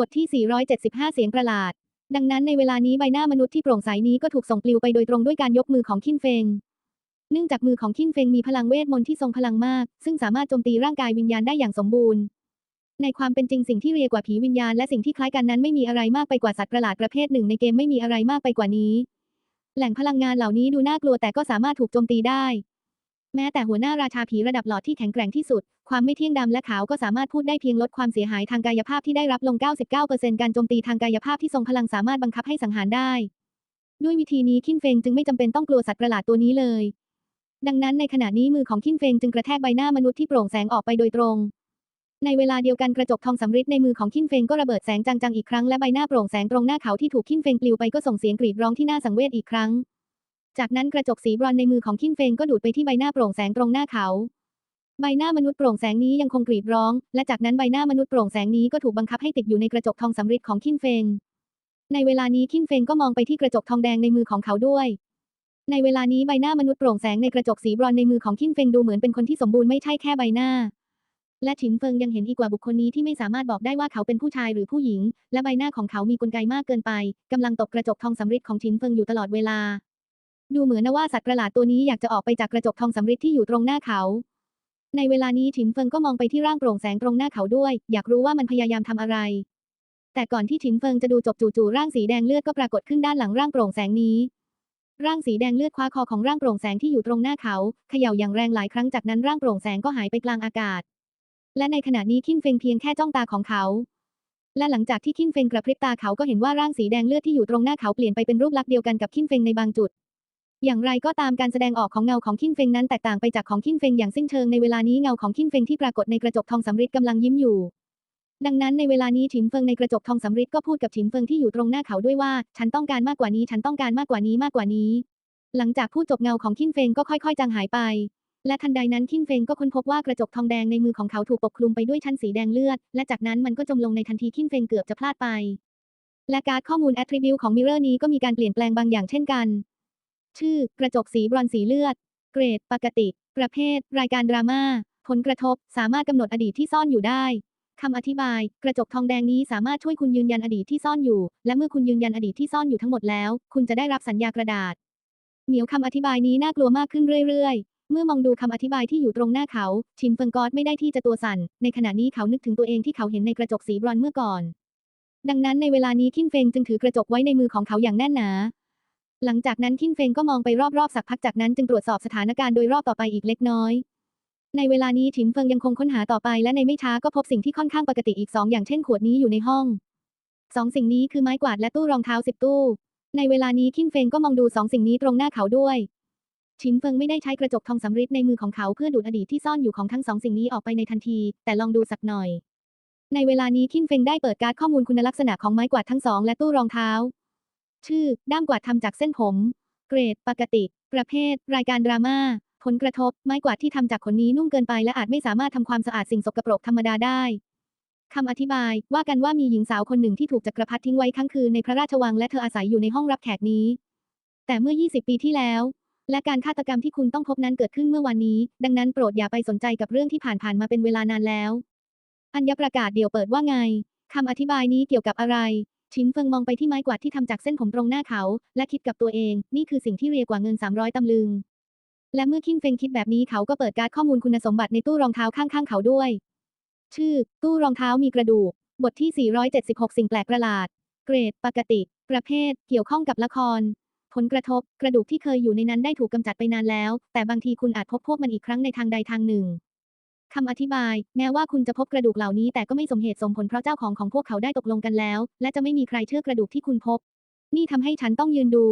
บทที่ 475 เสียงประหลาด ดังนั้นในเวลานี้ใบหน้ามนุษย์ที่โปร่งใสนี้ก็ถูกส่งปลิวไปโดยตรงด้วยการยกมือของคินเฟง เนื่องจากมือของคินเฟงมีพลังเวทมนต์ที่ทรงพลังมาก ซึ่งสามารถโจมตีร่างกายวิญญาณได้อย่างสมบูรณ์ ในความเป็นจริงสิ่งที่เรียกว่าผีวิญญาณและสิ่งที่คล้ายกันนั้นไม่มีอะไรมากไปกว่าสัตว์ประหลาดประเภทหนึ่งในเกมไม่มีอะไรมากไปกว่านี้ แหล่งพลังงานเหล่านี้ดูน่ากลัวแต่ก็สามารถถูกโจมตีได้ แม้แต่หัวหน้าราชาผีระดับหลอดที่แข็งแกร่งที่สุด ความไม่เที่ยงดำและขาวก็สามารถพูดได้เพียงลดความเสียหายทางกายภาพที่ได้รับลง 99%การโจมตีทางกายภาพที่ทรงพลังสามารถบังคับให้สังหารได้ ด้วยวิธีนี้คินเฟงจึงไม่จำเป็นต้องกลัวสัตว์ประหลาดตัวนี้เลย ดังนั้นในขณะนี้มือของคินเฟงจึงกระแทกใบหน้ามนุษย์ที่โปร่งแสงออกไปโดยตรง ในเวลาเดียวกันกระจกทองสำริดในมือของคินเฟงก็ระเบิดแสงจังๆอีกครั้งและใบหน้าโปร่งแสงตรงหน้าเขาที่ถูกคินเฟงปลิวไปก็ส่งเสียงกรีดร้องที่น่าสังเวชอีกครั้ง จากนั้นกระจกสีบรอนในมือของคินเฟงก็ดูดไปที่ใบหน้าโปร่งแสงตรงหน้าเขา ใบหน้ามนุษย์โปร่งแสงนี้ยังคงกรีดร้อง และจากนั้นใบหน้ามนุษย์โปร่งแสงนี้ก็ถูกบังคับให้ติดอยู่ในกระจกทองสำริดของคินเฟง ในเวลานี้คินเฟงก็มองไปที่กระจกทองแดงในมือของเขาด้วย ในเวลานี้ใบหน้ามนุษย์โปร่งแสงในกระจกสีบรอนในมือของคินเฟงดูเหมือนเป็นคนที่สมบูรณ์ไม่ใช่แค่ใบหน้า และฉินเฟิงยังเห็นอีกว่าบุคคลนี้ที่ไม่สามารถบอกได้ว่าเขาเป็นผู้ชายหรือผู้หญิง และใบหน้าของเขามีกลไกมากเกินไปกำลังตกกระจกทองสำริดของฉินเฟิงอยู่ตลอดเวลา ดูเหมือนนะว่าสัตว์ประหลาดตัวนี้อยากจะออกไปจากกระจกทองสำริดที่อยู่ตรงหน้าเขา ในเวลานี้ฉินเฟิงก็มองไปที่ร่างโปร่งแสงตรงหน้าเขาด้วย อยากรู้ว่ามันพยายามทำอะไร แต่ก่อนที่ฉินเฟิงจะดูจบจู่ๆร่างสีแดงเลือดก็ปรากฏขึ้นด้านหลังร่างโปร่งแสงนี้ ร่างสีแดงเลือดคว้าคอของร่างโปร่งแสงที่อยู่ตรงหน้าเขาเขย่าอย่างแรงหลายครั้งจากนั้นร่างโปร่งแสงก็หายไปกลางอากาศ และในขณะนี้คินเฟิงเพียงแค่จ้องตาของเขาและหลังจากที่คินเฟงกระพริบตาเขาก็เห็นว่าร่างสีแดงเลือดที่อยู่ตรงหน้าเขาเปลี่ยนไปเป็นรูปลักษณ์เดียวกันกับคินเฟงในบางจุด อย่างไรก็ตามการแสดงออกของเงาของคินเฟงนั้นแตกต่างไปจากของคินเฟงอย่างสิ้นเชิงในเวลานี้เงาของคินเฟงที่ปรากฏในกระจกทองสำริดกำลังยิ้มอยู่ ดังนั้นในเวลานี้ฉินเฟิงในกระจกทองสำริดก็พูดกับฉินเฟิงที่อยู่ตรงหน้าเขาด้วยว่า ฉันต้องการมากกว่านี้ฉันต้องการมากกว่านี้มากกว่านี้ หลังจากพูดจบเงาของคินเฟงก็ค่อย ๆ จางหายไป และทันใดนั้นคินเฟงก็ค้นพบว่ากระจกทองแดงในมือของเขาถูกปกคลุมไปด้วยชั้นสีแดงเลือด และจากนั้นมันก็จมลงในทันทีคินเฟงเกือบจะพลาดไปและการ์ดข้อมูล attribute ของมิเรอร์นี้ก็มีการเปลี่ยนแปลงบางอย่างเช่นกัน ชื่อ กระจกสีบรอนสีเลือด เกรด ปกติ ประเภท รายการดราม่า ผลกระทบ สามารถกำหนดอดีตที่ซ่อนอยู่ได้คำอธิบาย กระจกทองแดงนี้สามารถช่วยคุณยืนยันอดีตที่ซ่อนอยู่ และเมื่อคุณยืนยันอดีตที่ซ่อนอยู่ทั้งหมดแล้ว คุณจะได้รับสัญญากระดาษ เหนียวคำอธิบายนี้น่ากลัวมากขึ้นเรื่อยๆ เมื่อมองดูคำอธิบายที่อยู่ตรงหน้าเขา ชินเฟิงกอดไม่ได้ที่จะตัวสั่น ในขณะนี้เขานึกถึงตัวเองที่เขาเห็นในกระจกสีบรอนเมื่อก่อน ดังนั้นในเวลานี้คินเฟงจึงถือกระจกไว้ในมือของเขาอย่างแน่นหนา หลังจากนั้นคินเฟงก็มองไปรอบๆสักพักจากนั้นจึงตรวจสอบสถานการณ์โดยรอบต่อไปอีกเล็กน้อย ในเวลานี้ฉินเฟิงยังคงค้นหาต่อไปและในไม่ช้าก็พบสิ่งที่ค่อนข้างปกติอีกสองอย่างเช่นขวดนี้อยู่ในห้องสองสิ่งนี้คือไม้กวาดและตู้รองเท้าสิบตู้ ในเวลานี้คินเฟงก็มองดูสองสิ่งนี้ตรงหน้าเขาด้วยฉินเฟิงไม่ได้ใช้กระจกทองสำริดในมือของเขาเพื่อดูดอดีตที่ซ่อนอยู่ของทั้งสองสิ่งนี้ออกไปในทันที แต่ลองดูสักหน่อย ในเวลานี้คินเฟงได้เปิดการ์ดข้อมูลคุณลักษณะของไม้กวาดทั้งสองและตู้รองเท้า ชื่อ ด้ามกวาดทำจากเส้นผม เกรด ปกติ ประเภท รายการดราม่า ผลกระทบ ไม้กวาดที่ทำจากขนนี้นุ่มเกินไปและอาจไม่สามารถทำความสะอาดสิ่งสกปรกธรรมดาได้คำอธิบาย ว่ากันว่ามีหญิงสาวคนหนึ่งที่ถูกจักรพรรดิทิ้งไว้ค้างคืนในพระราชวังและเธออาศัยอยู่ในห้องรับแขกนี้ แต่เมื่อ 20 ปีที่แล้ว และการฆาตกรรมที่คุณต้องพบนั้นเกิดขึ้นเมื่อวันนี้ ดังนั้นโปรดอย่าไปสนใจกับเรื่องที่ผ่านๆมาเป็นเวลานานแล้ว อัญญประกาศเดี่ยวเปิดว่าไงคำอธิบายนี้เกี่ยวกับอะไร ชินเฟิงมองไปที่ไม้กวาดที่ทำจากเส้นผมตรงหน้าเขา และคิดกับตัวเอง นี่คือสิ่งที่เรียกว่าเงิน 300ตำลึง และเมื่อคินเฟิงคิดแบบนี้เขาก็เปิดการ์ดข้อมูลคุณสมบัติในตู้รองเท้าข้างๆ เขาด้วย ชื่อ ตู้รองเท้ามีกระดูก บทที่ 476 สิ่งแปลกประหลาด เกรด ปกติ ประเภท เกี่ยวข้องกับละคร ผลกระทบ กระดูกที่เคยอยู่ในนั้นได้ถูกกำจัดไปนานแล้ว แต่บางทีคุณอาจพบพวกมันอีกครั้งในทางใดทางหนึ่ง คำอธิบาย แม้ว่าคุณจะพบกระดูกเหล่านี้แต่ก็ไม่สมเหตุสมผลเพราะเจ้าของของพวกเขาได้ตกลงกันแล้ว และจะไม่มีใครเชื่อกระดูกที่คุณพบ นี่ทำให้ฉันต้องยืนดู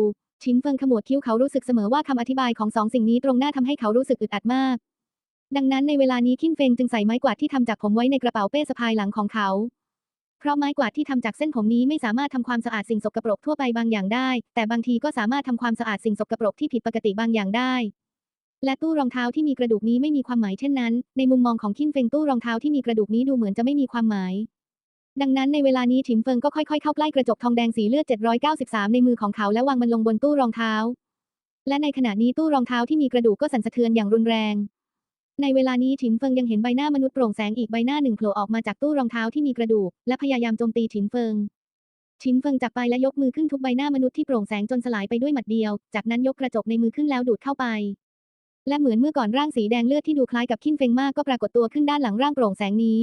ชินเฟิงขมวดคิ้วเขารู้สึกเสมอว่าคำอธิบายของสองสิ่งนี้ตรงหน้าทำให้เขารู้สึกอึดอัดมาก ดังนั้นในเวลานี้คินเฟงจึงใส่ไม้กวาดที่ทำจากผมไว้ในกระเป๋าเป้สะพายหลังของเขาเพราะไม้กวาดที่ทำจากเส้นผมนี้ไม่สามารถทำความสะอาดสิ่งสกปรกทั่วไปบางอย่างได้ แต่บางทีก็สามารถทำความสะอาดสิ่งสกปรกที่ผิดปกติบางอย่างได้ และตู้รองเท้าที่มีกระดูกนี้ไม่มีความหมายเช่นนั้น ในมุมมองของคินเฟงตู้รองเท้าที่มีกระดูกนี้ดูเหมือนจะไม่มีความหมาย ดังนั้นในเวลานี้ฉินเฟิงก็ค่อยๆเข้าใกล้กระจกทองแดงสีเลือด 793 ในมือของเขาและวางมันลงบนตู้รองเท้า และในขณะนี้ตู้รองเท้าที่มีกระดูกก็สั่นสะเทือนอย่างรุนแรง ในเวลานี้ฉินเฟิงยังเห็นใบหน้ามนุษย์โปร่งแสงอีกใบหน้าหนึ่งโผล่ออกมาจากตู้รองเท้าที่มีกระดูก และพยายามโจมตีฉินเฟิงฉินเฟิงจับไปและยกมือขึ้นทุบใบหน้ามนุษย์ที่โปร่งแสงจนสลายไปด้วยหมัดเดียว จากนั้นยกกระจกในมือขึ้นแล้วดูดเข้าไป และเหมือนเมื่อก่อนร่างสีแดงเลือดที่ดูคล้ายกับขิ้นเฟงมากก็ปรากฏตัวขึ้นด้านหลังร่างโปร่งแสงนี้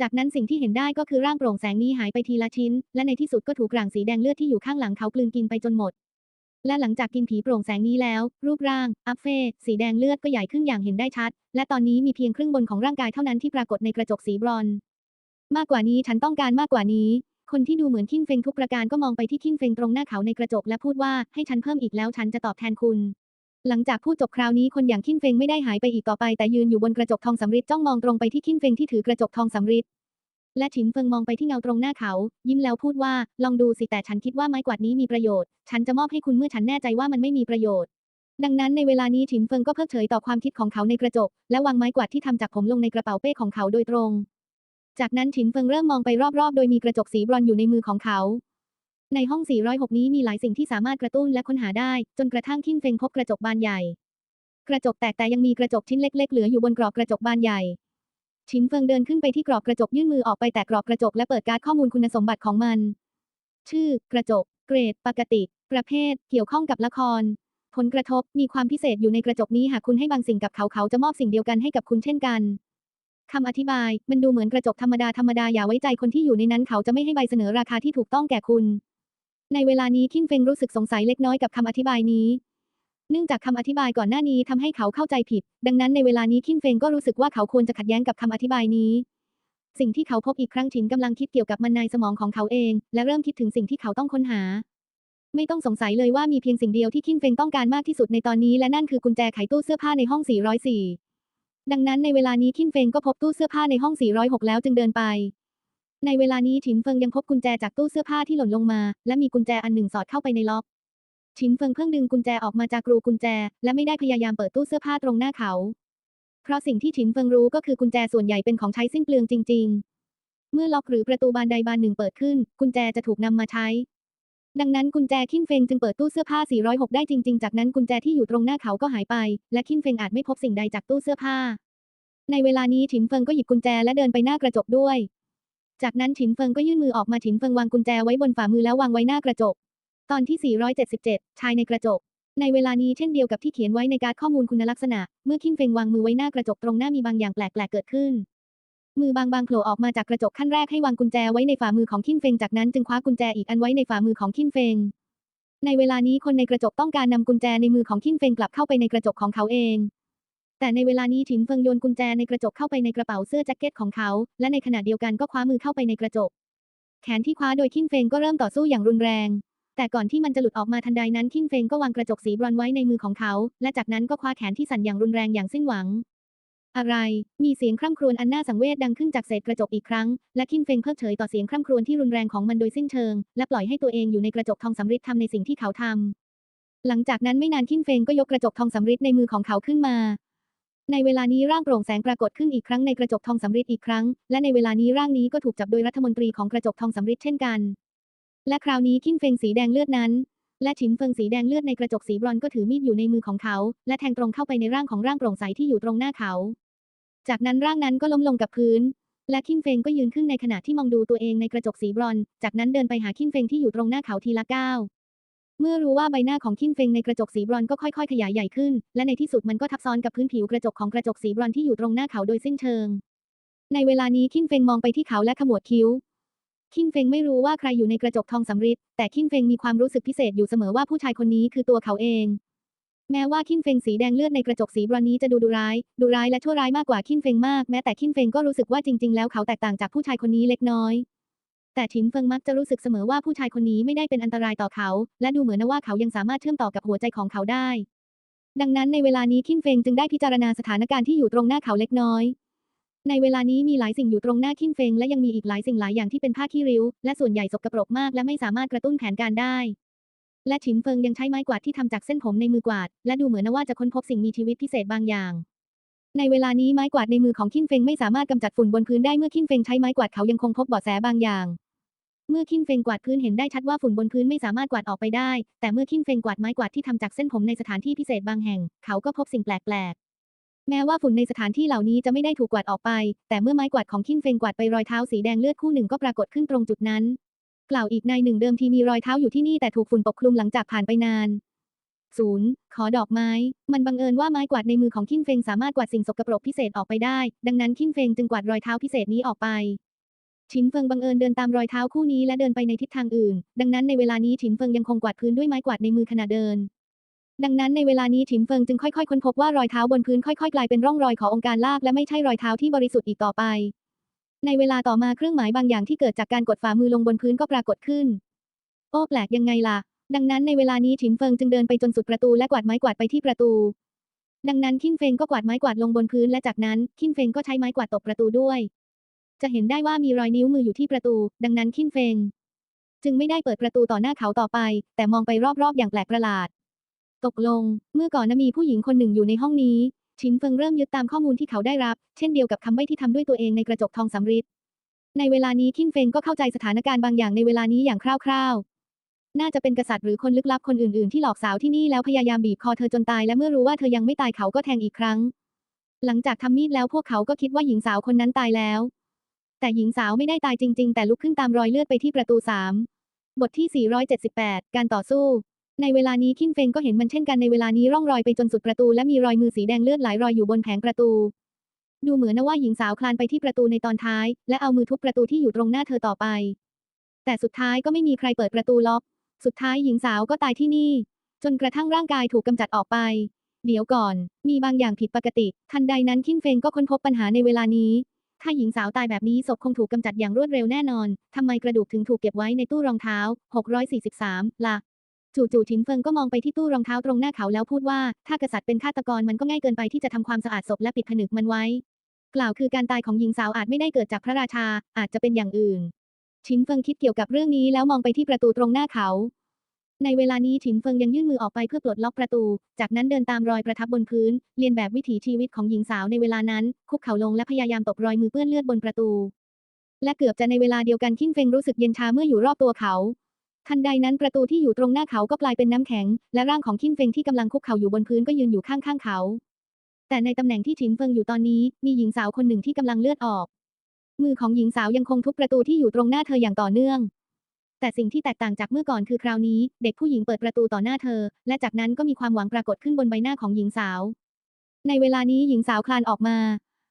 จากนั้นสิ่งที่เห็นได้ก็คือร่างโปร่งแสงนี้หายไปทีละชิ้น และในที่สุดก็ถูกร่างสีแดงเลือดที่อยู่ข้างหลังเขากลืนกินไปจนหมด และหลังจากกินผีโปร่งแสงนี้แล้ว รูปร่าง อัฟเฟสีแดงเลือดก็ใหญ่ขึ้นอย่างเห็นได้ชัด และตอนนี้มีเพียงครึ่งบนของร่างกายเท่านั้นที่ปรากฏในกระจกสีบรอนมากกว่านี้ฉันต้องการมากกว่านี้คนที่ดูเหมือนขิ้นเฟงทุกประการก็มองไปที่ขิ้นเฟงตรงหน้าเขาในกระจกและพูดว่าให้ฉันเพิ่มอีกแล้วฉันจะตอบแทนคุณ หลังจากพูดจบคราวนี้คนอย่างขิ้นเฟงไม่ได้หายไปอีกต่อไปแต่ยืนอยู่บนกระจกทองสำริดจ้องมองตรงไปที่ขิ้นเฟงที่ถือกระจกทองสำริดและฉินเฟิงมองไปที่เงาตรงหน้าเขา ยิ้มแล้วพูดว่า ลองดูสิแต่ฉันคิดว่าไม้กวาดนี้มีประโยชน์ ฉันจะมอบให้คุณเมื่อฉันแน่ใจว่ามันไม่มีประโยชน์ ดังนั้นในเวลานี้ฉินเฟิงก็เพิกเฉยต่อความคิดของเขาในกระจก และวางไม้กวาดที่ทำจากผมลงในกระเป๋าเป้ของเขาโดยตรง จากนั้นฉินเฟิงเริ่มมองไปรอบๆ โดยมีกระจกสีบรอนอยู่ในมือของเขา ในห้อง 406 นี้มีหลายสิ่งที่สามารถกระตุ้นและค้นหาได้ จนกระทั่งขิ้นเฟงพบกระจกบานใหญ่ กระจกแตกแต่ยังมีกระจกชิ้นเล็ก ๆ เหลืออยู่บนกรอบกระจกบานใหญ่ชินเฟิงเดินขึ้นไปที่กรอบกระจกยื่นมือออกไปแตะกรอบกระจกและเปิดการ์ดข้อมูลคุณสมบัติของมัน ชื่อ กระจก เกรด ปกติ ประเภท เกี่ยวข้องกับละคร ผลกระทบมีความพิเศษอยู่ในกระจกนี้หากคุณให้บางสิ่งกับเขาเขาจะมอบสิ่งเดียวกันให้กับคุณเช่นกันคำอธิบาย มันดูเหมือนกระจกธรรมดาธรรมดาอย่าไว้ใจคนที่อยู่ในนั้นเขาจะไม่ให้ใบเสนอราคาที่ถูกต้องแก่คุณ ในเวลานี้คินเฟงรู้สึกสงสัยเล็กน้อยกับคำอธิบายนี้ เนื่องจากคำอธิบายก่อนหน้านี้ทำให้เขาเข้าใจผิด ดังนั้นในเวลานี้คินเฟงก็รู้สึกว่าเขาควรจะขัดแย้งกับคำอธิบายนี้ สิ่งที่เขาพบอีกครั้งฉินกำลังคิดเกี่ยวกับมันในสมองของเขาเอง และเริ่มคิดถึงสิ่งที่เขาต้องค้นหา ไม่ต้องสงสัยเลยว่ามีเพียงสิ่งเดียวที่คินเฟงต้องการมากที่สุดในตอนนี้ และนั่นคือกุญแจไขตู้เสื้อผ้าในห้อง 404 ดังนั้นในเวลานี้คินเฟงก็พบตู้เสื้อผ้าในห้อง 406 แล้วจึงเดินไป ในเวลานี้ฉินเฟิงยังพบกุญแจจากตู้เสื้อผ้าที่หล่นลงมา และมีกุญแจอันหนึ่งสอดเข้าไปในล็อกฉินเฟิงเพิ่งดึงกุญแจออกมาจากรูกุญแจ และไม่ได้พยายามเปิดตู้เสื้อผ้าตรงหน้าเขา เพราะสิ่งที่ฉินเฟิงรู้ก็คือกุญแจส่วนใหญ่เป็นของใช้สิ้นเปลืองจริง ๆ เมื่อล็อกหรือประตูบานใดบานหนึ่งเปิดขึ้น กุญแจจะถูกนำมาใช้ ดังนั้นกุญแจคินเฟงจึงเปิดตู้เสื้อผ้า 406 ได้จริง ๆ จากนั้นกุญแจที่อยู่ตรงหน้าเขาก็หายไป และคินเฟงอาจไม่พบสิ่งใดจากตู้เสื้อผ้า ในเวลานี้ฉินเฟิงก็หยิบกุญแจและเดินไปหน้ากระจกด้วย จากนั้นฉินเฟิงก็ยื่นมือออกมาฉินเฟิงวางกุญแจไว้บนฝ่ามือแล้ววางไว้หน้ากระจก ตอนที่ 477 ชายในกระจก ในเวลานี้เช่นเดียวกับที่เขียนไว้ในการข้อมูลคุณลักษณะ เมื่อคินเฟิงวางมือไว้หน้ากระจกตรงหน้ามีบางอย่างแปลกๆเกิดขึ้น มือบางๆโผล่ออกมาจากกระจกขั้นแรกให้วางกุญแจไว้ในฝ่ามือของคินเฟิงจากนั้นจึงคว้ากุญแจอีกอันไว้ในฝ่ามือของคินเฟิงในเวลานี้คนในกระจกต้องการนำกุญแจในมือของคินเฟงกลับเข้าไปในกระจกของเขาเอง แต่ในเวลานี้ฉินเฟิงโยนกุญแจในกระจกเข้าไปในกระเป๋าเสื้อแจ็คเก็ตของเขา และในขณะเดียวกันก็คว้ามือเข้าไปในกระจก แขนที่คว้าโดยคินเฟงก็เริ่มต่อสู้อย่างรุนแรง แต่ก่อนที่มันจะหลุดออกมาทันใดนั้นคินเฟงก็วางกระจกสีบรอนไว้ในมือของเขา และจากนั้นก็คว้าแขนที่สั่นอย่างรุนแรงอย่างสิ้นหวัง อะไร มีเสียงคร่ำครวญอันน่าสังเวชดังขึ้นจากเศษกระจกอีกครั้ง และคินเฟงเพิกเฉยต่อเสียงคร่ำครวญที่รุนแรงของมันโดยสิ้นเชิง และปล่อยให้ตัวเองอยู่ในกระจกทองสำริดทำในสิ่งที่เขาทำหลังจากนั้นไม่นานคินเฟงก็ยกกระจกทองสำริดในมือของเขาขึ้นมา ในเวลานี้ร่างโปร่งแสงปรากฏขึ้นอีกครั้งในกระจกทองสำริดอีกครั้ง และในเวลานี้ร่างนี้ก็ถูกจับโดยรัฐมนตรีของกระจกทองสำริดเช่นกัน และคราวนี้คินเฟงสีแดงเลือดนั้น และฉินเฟิงสีแดงเลือดในกระจกสีบรอนก็ถือมีดอยู่ในมือของเขา และแทงตรงเข้าไปในร่างของร่างโปร่งใสที่อยู่ตรงหน้าเขา จากนั้นร่างนั้นก็ล้มลงกับพื้น และคินเฟงก็ยืนขึ้นในขณะที่มองดูตัวเองในกระจกสีบรอน จากนั้นเดินไปหาคินเฟงที่อยู่ตรงหน้าเขาทีละก้าว เมื่อรู้ว่าใบหน้าของคินเฟงในกระจกสีบรอนก็ค่อยๆ ขยายใหญ่ขึ้น และในที่สุดมันก็ทับซ้อนกับพื้นผิวกระจกของกระจกสีบรอนที่อยู่ตรงหน้าเขาโดยสิ้นเชิง ในเวลานี้คินเฟงมองไปที่เขาและขมวดคิ้ว คินเฟงไม่รู้ว่าใครอยู่ในกระจกทองสำริดแต่คินเฟงมีความรู้สึกพิเศษอยู่เสมอว่าผู้ชายคนนี้คือตัวเขาเอง แม้ว่าคินเฟงสีแดงเลือดในกระจกสีบรอนนี้จะดูดุร้าย ดุร้ายและชั่วร้ายมากกว่าคินเฟงมาก แม้แต่คินเฟงก็รู้สึกว่าจริง ๆ แล้วเขาแตกต่างจากผู้ชายคนนี้เล็กน้อย แต่ฉินเฟิงมักจะรู้สึกเสมอว่าผู้ชายคนนี้ไม่ได้เป็นอันตรายต่อเขา และดูเหมือนว่าเขายังสามารถเชื่อมต่อกับหัวใจของเขาได้ ดังนั้นในเวลานี้คินเฟงจึงได้พิจารณาสถานการณ์ที่อยู่ตรงหน้าเขาเล็กน้อย ในเวลานี้มีหลายสิ่งอยู่ตรงหน้าคินเฟงและยังมีอีกหลายสิ่งหลายอย่างที่เป็นผ้าขี้ริ้ว และส่วนใหญ่สกปรกมากและไม่สามารถกระตุ้นแผนการได้และฉินเฟิงยังใช้ไม้กวาดที่ทำจากเส้นผมในมือกวาด และดูเหมือนว่าจะค้นพบสิ่งมีชีวิตพิเศษบางอย่าง ในเวลานี้ไม้กวาดในมือของคินเฟงไม่สามารถกำจัดฝุ่นบนพื้นได้เมื่อคินเฟงใช้ไม้กวาดเขายังคงพบเบาะแสบางอย่าง เมื่อคินเฟงกวาดพื้นเห็นได้ชัดว่าฝุ่นบนพื้นไม่สามารถกวาดออกไปได้ แต่เมื่อคินเฟงกวาดไม้กวาดที่ทำจากเส้นผมในสถานที่พิเศษบางแห่ง เขาก็พบสิ่งแปลกแม้ว่าฝุ่นในสถานที่เหล่านี้จะไม่ได้ถูกกวาดออกไป แต่เมื่อไม้กวาดของคินเฟงกวาดไปรอยเท้าสีแดงเลือดคู่หนึ่งก็ปรากฏขึ้นตรงจุดนั้น กล่าวอีกในหนึ่งเดิมทีมีรอยเท้าอยู่ที่นี่แต่ถูกฝุ่นปกคลุมหลังจากผ่านไปนานศูนย์ขอดอกไม้ มันบังเอิญว่าไม้กวาดในมือของคินเฟงสามารถกวาดสิ่งสกปรกพิเศษออกไปได้ ดังนั้นคินเฟงจึงกวาดรอยเท้าพิเศษนี้ออกไป ฉินเฟิงบังเอิญเดินตามรอยเท้าคู่นี้และเดินไปในทิศทางอื่น ดังนั้นในเวลานี้ฉินเฟิงยังคงกวาดพื้นด้วยไม้กวาดในมือขณะเดิน ดังนั้นในเวลานี้ฉินเฟิงจึงค่อยๆค้นพบว่ารอยเท้าบนพื้นค่อยๆ กลายเป็นร่องรอยขององค์การลากและไม่ใช่รอยเท้าที่บริสุทธิ์อีกต่อไป ในเวลาต่อมาเครื่องหมายบางอย่างที่เกิดจากการกดฝ่ามือลงบนพื้นก็ปรากฏขึ้น โอ้แปลกยังไงล่ะ ดังนั้นในเวลานี้ฉินเฟิงจึงเดินไปจนสุดประตูและกวาดไม้กวาดไปที่ประตู ดังนั้นคินเฟงก็กวาดไม้กวาดลงบนพื้นและจากนั้นคินเฟงก็ใช้ไม้กวาดตบประตูด้วย จะเห็นได้ว่ามีรอยนิ้วมืออยู่ที่ประตู ดังนั้นคินเฟง จึงไม่ได้เปิดประตูต่อหน้าเขาต่อไป แต่มองไปรอบๆอย่างแปลกประหลาด ตกลง เมื่อก่อนนะมีผู้หญิงคนหนึ่งอยู่ในห้องนี้ ชินเฟิงเริ่มยึดตามข้อมูลที่เขาได้รับ เช่นเดียวกับคำใบ้ที่ทำด้วยตัวเองในกระจกทองสำริดในเวลานี้คินเฟงก็เข้าใจสถานการณ์บางอย่างในเวลานี้อย่างคร่าวๆน่าจะเป็นกษัตริย์หรือคนลึกลับคนอื่นๆ ที่หลอกสาวที่นี่แล้วพยายามบีบคอเธอจนตายและเมื่อรู้ว่าเธอยังไม่ตายเขาก็แทงอีกครั้ง หลังจากทำมีดแล้วพวกเขาก็คิดว่าหญิงสาวคนนั้นตายแล้ว แต่หญิงสาวไม่ได้ตายจริง ๆ แต่ลุกขึ้นตามรอยเลือดไปที่ประตู3บทที่ 478 การต่อสู้ ในเวลานี้คินเฟงก็เห็นมันเช่นกันในเวลานี้ร่องรอยไปจนสุดประตูและมีรอยมือสีแดงเลือดไหลรอยอยู่บนแผงประตู ดูเหมือนนะว่าหญิงสาวคลานไปที่ประตูในตอนท้าย และเอามือทุบประตูที่อยู่ตรงหน้าเธอต่อไป แต่สุดท้ายก็ไม่มีใครเปิดประตูล็อก สุดท้ายหญิงสาวก็ตายที่นี่ จนกระทั่งร่างกายถูกกำจัดออกไป เดี๋ยวก่อน มีบางอย่างผิดปกติ ทันใดนั้นคินเฟงก็ค้นพบปัญหาในเวลานี้ ถ้าหญิงสาวตายแบบนี้ศพคงถูกกำจัดอย่างรวดเร็วแน่นอน ทำไมกระดูกถึงถูกเก็บไว้ในตู้รองเท้า 643 ล่ะจู่ๆชินเฟิงก็มองไปที่ตู้รองเท้าตรงหน้าเขาแล้วพูดว่า ถ้ากษัตริย์เป็นฆาตกรมันก็ง่ายเกินไปที่จะทำความสะอาดศพและปิดผนึกมันไว้ กล่าวคือการตายของหญิงสาวอาจไม่ได้เกิดจากพระราชา อาจจะเป็นอย่างอื่นชินเฟิงคิดเกี่ยวกับเรื่องนี้แล้วมองไปที่ประตูตรงหน้าเขา ในเวลานี้ฉินเฟิงยังยื่นมือออกไปเพื่อปลดล็อกประตู จากนั้นเดินตามรอยประทับบนพื้น เลียนแบบวิถีชีวิตของหญิงสาวในเวลานั้น คุกเข่าลงและพยายามตบรอยมือเปื้อนเลือดบนประตู และเกือบจะในเวลาเดียวกันคินเฟงรู้สึกเย็นชาเมื่ออยู่รอบตัวเขา ทันใดนั้นประตูที่อยู่ตรงหน้าเขาก็กลายเป็นน้ำแข็ง และร่างของคินเฟงที่กำลังคุกเข่าอยู่บนพื้นก็ยืนอยู่ข้างๆเขา แต่ในตำแหน่งที่ฉินเฟิงอยู่ตอนนี้ มีหญิงสาวคนหนึ่งที่กำลังเลือดออก มือของหญิงสาวยังคงทุบประตูที่อยู่ตรงหน้าเธออย่างต่อเนื่อง แต่สิ่งที่แตกต่างจากเมื่อก่อนคือคราวนี้ เด็กผู้หญิงเปิดประตูต่อหน้าเธอ และจากนั้นก็มีความหวังปรากฏขึ้นบนใบหน้าของหญิงสาว ในเวลานี้หญิงสาวคลานออกมา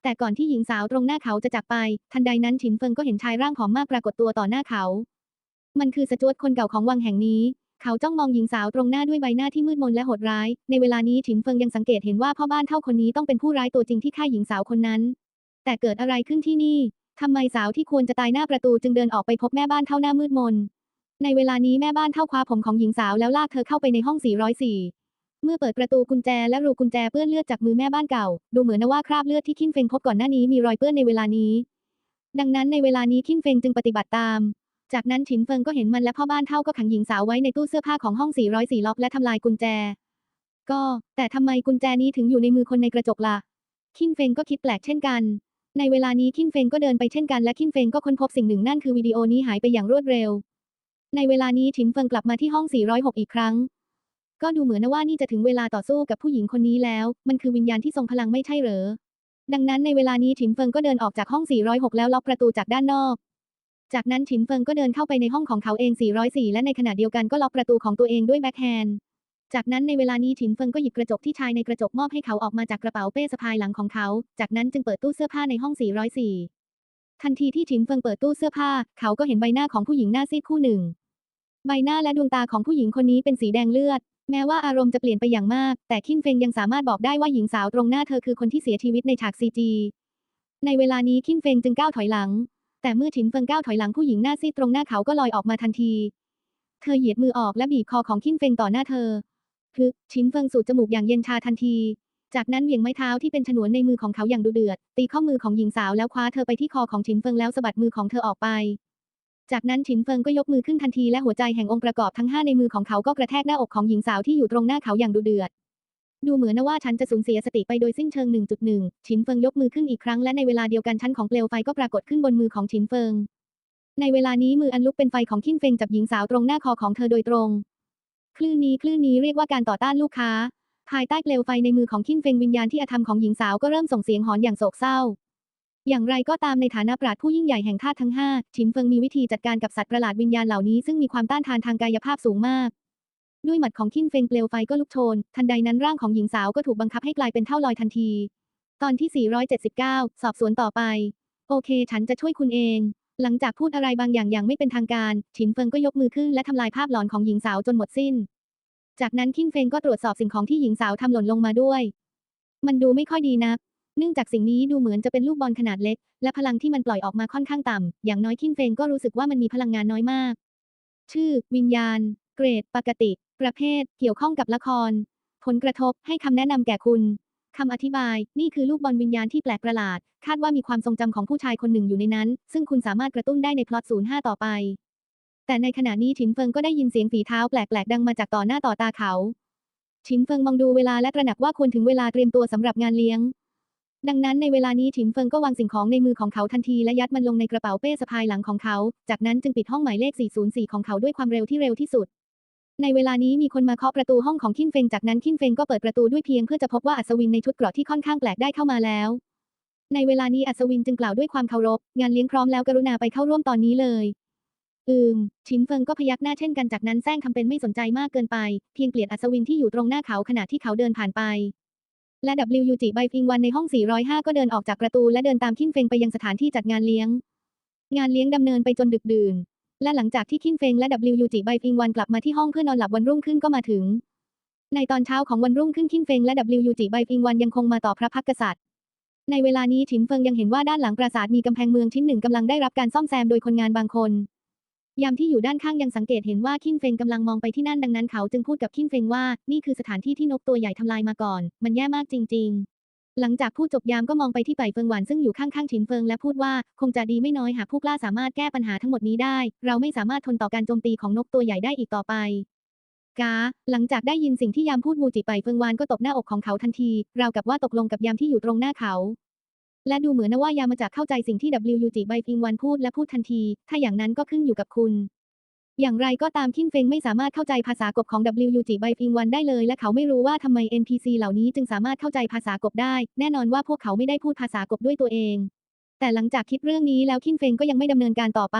แต่ก่อนที่หญิงสาวตรงหน้าเขาจะจากไป ทันใดนั้นฉินเฟิงก็เห็นชายร่างผอมมากปรากฏตัวต่อหน้าเขา มันคือสจวตคนเก่าของวังแห่งนี้ เขาจ้องมองหญิงสาวตรงหน้าด้วยใบหน้าที่มืดมนและโหดร้าย ในเวลานี้ฉินเฟิงยังสังเกตเห็นว่าพ่อบ้านเท่าคนนี้ต้องเป็นผู้ร้ายตัวจริงที่ฆ่าหญิงสาวคนนั้น แต่เกิดอะไรขึ้นที่นี่ทำไมสาวที่ควรจะตายหน้าประตูจึงเดินออกไปพบแม่บ้านเท่าหน้ามืดมน ในเวลานี้แม่บ้านเท่าคว้าผมของหญิงสาวแล้วลากเธอเข้าไปในห้อง 404 เมื่อเปิดประตูกุญแจและรูกุญแจเปื้อนเลือดจากมือแม่บ้านเก่า ดูเหมือนว่าคราบเลือดที่คินเฟงพบก่อนหน้านี้มีรอยเปื้อนในเวลานี้ ดังนั้นในเวลานี้คินเฟงจึงปฏิบัติตาม จากนั้นฉินเฟิงก็เห็นมันและพ่อบ้านเท่าก็ขังหญิงสาวไว้ในตู้เสื้อผ้าของห้อง 404 ล็อกและทำลายกุญแจ ก็ แต่ทำไมกุญแจนี้ถึงอยู่ในมือคนในกระจกล่ะคินเฟงก็คิดแปลกเช่นกัน ในเวลานี้คินเฟงก็เดินไปเช่นกันและคินเฟงก็ค้นพบสิ่งหนึ่งนั่นคือวิดีโอนี้หายไปอย่างรวดเร็ว ในเวลานี้ฉินเฟิงกลับมาที่ห้อง 406 อีกครั้ง ก็ดูเหมือนนะว่านี่จะถึงเวลาต่อสู้กับผู้หญิงคนนี้แล้ว มันคือวิญญาณที่ทรงพลังไม่ใช่เหรอ ดังนั้นในเวลานี้ฉินเฟิงก็เดินออกจากห้อง 406 แล้วล็อกประตูจากด้านนอก จากนั้นฉินเฟิงก็เดินเข้าไปในห้องของเขาเอง 404 และในขณะเดียวกันก็ล็อกประตูของตัวเองด้วยแบ็คแฮนด์จากนั้นในเวลานี้ฉินเฟิงก็หยิบกระจกที่ชายในกระจกมอบให้เขาออกมาจากกระเป๋าเป้สะพายหลังของเขา จากนั้นจึงเปิดตู้เสื้อผ้าในห้อง 404 ทันทีที่ฉินเฟิงเปิดตู้เสื้อผ้า เขาก็เห็นใบหน้าของผู้หญิงหน้าซีดคู่หนึ่ง ใบหน้าและดวงตาของผู้หญิงคนนี้เป็นสีแดงเลือด แม้ว่าอารมณ์จะเปลี่ยนไปอย่างมาก แต่คินเฟงยังสามารถบอกได้ว่าหญิงสาวตรงหน้าเธอคือคนที่เสียชีวิตในฉากซีจีในเวลานี้คินเฟงจึงก้าวถอยหลัง แต่เมื่อฉินเฟิงก้าวถอยหลังผู้หญิงหน้าซีดตรงหน้าเขาก็ลอยออกมาทันที เธอเหยียดมือออกและบีบคอของคินเฟงต่อหน้าเธอพึกฉินเฟิงสูดจมูกอย่างเย็นชาทันที จากนั้นเหวี่ยงไม้เท้าที่เป็นฉนวนในมือของเขาอย่างดุเดือด ตีข้อมือของหญิงสาวแล้วคว้าเธอไปที่คอของฉินเฟิงแล้วสะบัดมือของเธอออกไป จากนั้นฉินเฟิงก็ยกมือขึ้นทันทีและหัวใจแห่งองค์ประกอบทั้งห้าในมือของเขาก็กระแทกหน้าอกของหญิงสาวที่อยู่ตรงหน้าเขาอย่างดุเดือด ดูเหมือนว่าฉันจะสูญเสียสติไปโดยสิ้นเชิง 1.1 ฉินเฟิงยกมือขึ้นอีกครั้งและในเวลาเดียวกันชั้นของเปลวไฟก็ปรากฏขึ้นบนมือของฉินเฟิง ในเวลานี้มืออันลุกเป็นไฟของคินเฟิงจับหญิงสาวตรงหน้าคอของเธอโดยตรง คลื่นนี้คลื่นนี้เรียกว่าการต่อต้านลูกค้า ภายใต้เปลวไฟในมือของคินเฟิงวิญญาณที่อธรรมของหญิงสาวก็เริ่มส่งเสียงหอนอย่างโศกเศร้า อย่างไรก็ตามในฐานะปราชญ์ผู้ยิ่งใหญ่แห่งธาตุทั้งห้าฉินเฟิงมีวิธีจัดการกับสัตว์ประหลาดวิญญาณเหล่านี้ซึ่งมีความต้านทานทางกายภาพสูงมาก ด้วยหมัดของคินเฟงเปลวไฟก็ลุกโชน ทันใดนั้นร่างของหญิงสาวก็ถูกบังคับให้กลายเป็นเท่าลอยทันที ตอนที่ 479 สอบสวนต่อไป โอเค ฉันจะช่วยคุณเอง หลังจากพูดอะไรบางอย่างอย่างไม่เป็นทางการฉินเฟิงก็ยกมือขึ้นและทำลายภาพหลอนของหญิงสาวจนหมดสิ้น จากนั้นคินเฟงก็ตรวจสอบสิ่งของที่หญิงสาวทำหล่นลงมาด้วย มันดูไม่ค่อยดีนัก เนื่องจากสิ่งนี้ดูเหมือนจะเป็นลูกบอลขนาดเล็ก และพลังที่มันปล่อยออกมาค่อนข้างต่ำ อย่างน้อยคินเฟงก็รู้สึกว่ามันมีพลังงานน้อยมาก ชื่อ วิญญาณ เกรด ปกติ ประเภท เกี่ยวข้องกับละคร ผลกระทบ ให้คำแนะนำแก่คุณคำอธิบาย นี่คือลูกบอลวิญญาณที่แปลกประหลาด คาดว่ามีความทรงจำของผู้ชายคนหนึ่งอยู่ในนั้น ซึ่งคุณสามารถกระตุ้นได้ในพล็อต05 ต่อไป แต่ในขณะนี้ฉินเฟิงก็ได้ยินเสียงฝีเท้าแปลกๆ ดังมาจากต่อหน้าต่อตาเขาฉินเฟิงมองดูเวลาและตระหนักว่าควรถึงเวลาเตรียมตัวสำหรับงานเลี้ยง ดังนั้นในเวลานี้ฉินเฟิงก็วางสิ่งของในมือของเขาทันทีและยัดมันลงในกระเป๋าเป้สะพายหลังของเขา จากนั้นจึงปิดห้องหมายเลข 404 ของเขาด้วยความเร็วที่เร็วที่สุด ในเวลานี้มีคนมาเคาะประตูห้องของคินเฟงจากนั้นคินเฟงก็เปิดประตูด้วยเพียงเพื่อจะพบว่าอัศวินในชุดเกราะที่ค่อนข้างแปลกได้เข้ามาแล้ว ในเวลานี้อัศวินจึงกล่าวด้วยความเคารพ งานเลี้ยงพร้อมแล้วกรุณาไปเข้าร่วมตอนนี้เลยอืมชินเฟิงก็พยักหน้าเช่นกันจากนั้นแซงทำเป็นไม่สนใจมากเกินไป เพียงเกลียดอัศวินที่อยู่ตรงหน้าเขาขณะที่เขาเดินผ่านไป และ W จิใบฟิงวันในห้อง 405 ก็เดินออกจากประตูและเดินตามคินเฟงไปยังสถานที่จัดงานเลี้ยง งานเลี้ยงดำเนินไปจนดึกดื่น และหลังจากที่คินเฟงและ W จิใบฟิงวันกลับมาที่ห้องเพื่อนอนหลับวันรุ่งขึ้นก็มาถึง ในตอนเช้าของวันรุ่งขึ้นคินเฟงและ W จิใบฟิงวันยังคงมาต่อพระพักกษัตริย์ ในเวลานี้ฉินเฟิงยังเห็นว่าด้านหลังปราสาทมีกำแพงเมืองชิ้นหนึ่งกำลังได้รับการซ่อมแซมโดยคนงานบางคน ยามที่อยู่ด้านข้างยังสังเกตเห็นว่าคินเฟงกำลังมองไปที่นั่นดังนั้นเขาจึงพูดกับคินเฟงว่า นี่คือสถานที่ที่นกตัวใหญ่ทำลายมาก่อน มันแย่มากจริง ๆหลังจากพูดจบยามก็มองไปที่ไปเฟิงหวานซึ่งอยู่ข้างๆฉินเฟิงและพูดว่า คงจะดีไม่น้อยหากผู้กล้าสามารถแก้ปัญหาทั้งหมดนี้ได้ เราไม่สามารถทนต่อการโจมตีของนกตัวใหญ่ได้อีกต่อไป กา หลังจากได้ยินสิ่งที่ยามพูดวูจิไปเฟิงหวานก็ตบหน้าอกของเขาทันที ราวกับว่าตกลงกับยามที่อยู่ตรงหน้าเขา และดูเหมือนนว่ายามาจากเข้าใจสิ่งที่ W จิใบฟิงวันพูดและพูดทันที ถ้าอย่างนั้นก็ขึ้นอยู่กับคุณ อย่างไรก็ตามคินเฟงไม่สามารถเข้าใจภาษากบของ W จิใบฟิงวันได้เลย และเขาไม่รู้ว่าทำไม NPC เหล่านี้จึงสามารถเข้าใจภาษากบได้ แน่นอนว่าพวกเขาไม่ได้พูดภาษากบด้วยตัวเอง แต่หลังจากคิดเรื่องนี้แล้วคินเฟงก็ยังไม่ดำเนินการต่อไป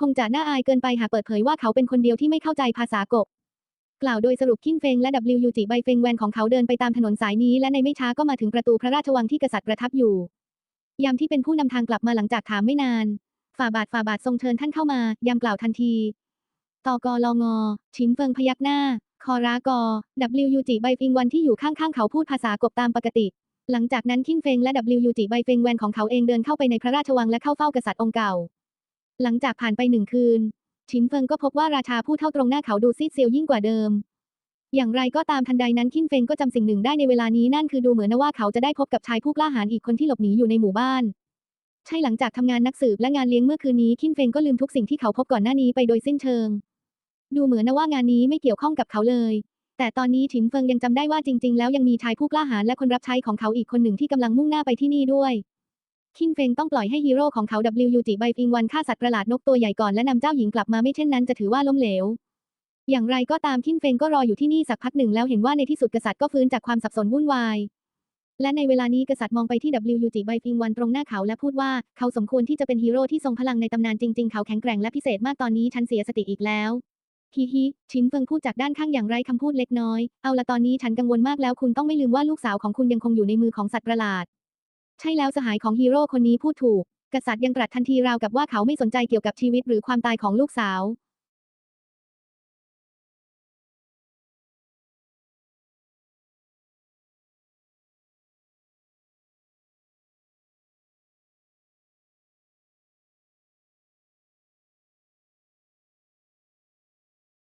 คงจะน่าอายเกินไปหากเปิดเผยว่าเขาเป็นคนเดียวที่ไม่เข้าใจภาษากบ กล่าวโดยสรุปคินเฟงและ W จิใบเฟงแวนของเขาเดินไปตามถนนสายนี้และในไม่ช้าก็มาถึงประตูพระราชวังที่กษัตริย์ประทับอยู่ ยามที่เป็นผู้นำทางกลับมาหลังจากถามไม่นาน ฝ่าบาทฝ่าบาททรงเชิญท่านเข้ามา ยามกล่าวทันทีตอกอลองอ ชินเฟิงพยักหน้า คอรากอ W จิใบเฟิงวันที่อยู่ข้างๆเขาพูดภาษากบตามปกติ หลังจากนั้นคินเฟงและ W จิใบเฟงแวนของเขาเองเดินเข้าไปในพระราชวังและเข้าเฝ้ากษัตริย์องค์เก่า หลังจากผ่านไปหนึ่งคืน ชินเฟิงก็พบว่าราชาผู้เท่าตรงหน้าเขาดูซีดเซียวยิ่งกว่าเดิม อย่างไรก็ตามทันใดนั้นคินเฟงก็จำสิ่งหนึ่งได้ในเวลานี้นั่นคือดูเหมือนนะว่าเขาจะได้พบกับชายผู้กล้าหาญอีกคนที่หลบหนีอยู่ในหมู่บ้าน ใช่หลังจากทำงานนักสืบและงานเลี้ยงเมื่อคืนนี้คินเฟงก็ลืมทุกสิ่งที่เขาพบก่อนหน้านี้ไปโดยสิ้นเชิง ดูเหมือนนะว่างานนี้ไม่เกี่ยวข้องกับเขาเลย แต่ตอนนี้ฉินเฟิงยังจำได้ว่าจริง ๆ แล้วยังมีชายผู้กล้าหาญและคนรับใช้ของเขาอีกคนหนึ่งที่กำลังมุ่งหน้าไปที่นี่ด้วย คินเฟงต้องปล่อยให้ฮีโร่ของเขา W จิใบฟิงวันฆ่าสัตว์ประหลาดนกตัวใหญ่ก่อนและนำเจ้าหญิงกลับมาไม่เช่นนั้นจะถือว่าล้มเหลว อย่างไรก็ตามคินเฟงก็รออยู่ที่นี่สักพักหนึ่งแล้วเห็นว่าในที่สุดกษัตริย์ก็ฟื้นจากความสับสนวุ่นวาย และในเวลานี้กษัตริย์มองไปที่ WU จิใบฟิงวันตรงหน้าเขาและพูดว่าเขาสมควรที่จะเป็นฮีโร่ที่ทรงพลังในตำนานจริงๆ เขาแข็งแกร่งและพิเศษมากตอนนี้ฉันเสียสติอีกแล้วฮิฮิชินเฟิงพูดจากด้านข้างอย่างไร้คำพูดเล็กน้อย เอาละตอนนี้ฉันกังวลมากแล้วคุณต้องไม่ลืมว่าลูกสาวของคุณยังคงอยู่ในมือของสัตว์ประหลาด ใช่แล้วสหายของฮีโร่คนนี้พูดถูก กษัตริย์ยังตรัสทันทีราวกับว่าเขาไม่สนใจเกี่ยวกับชีวิตหรือความตายของลูกสาว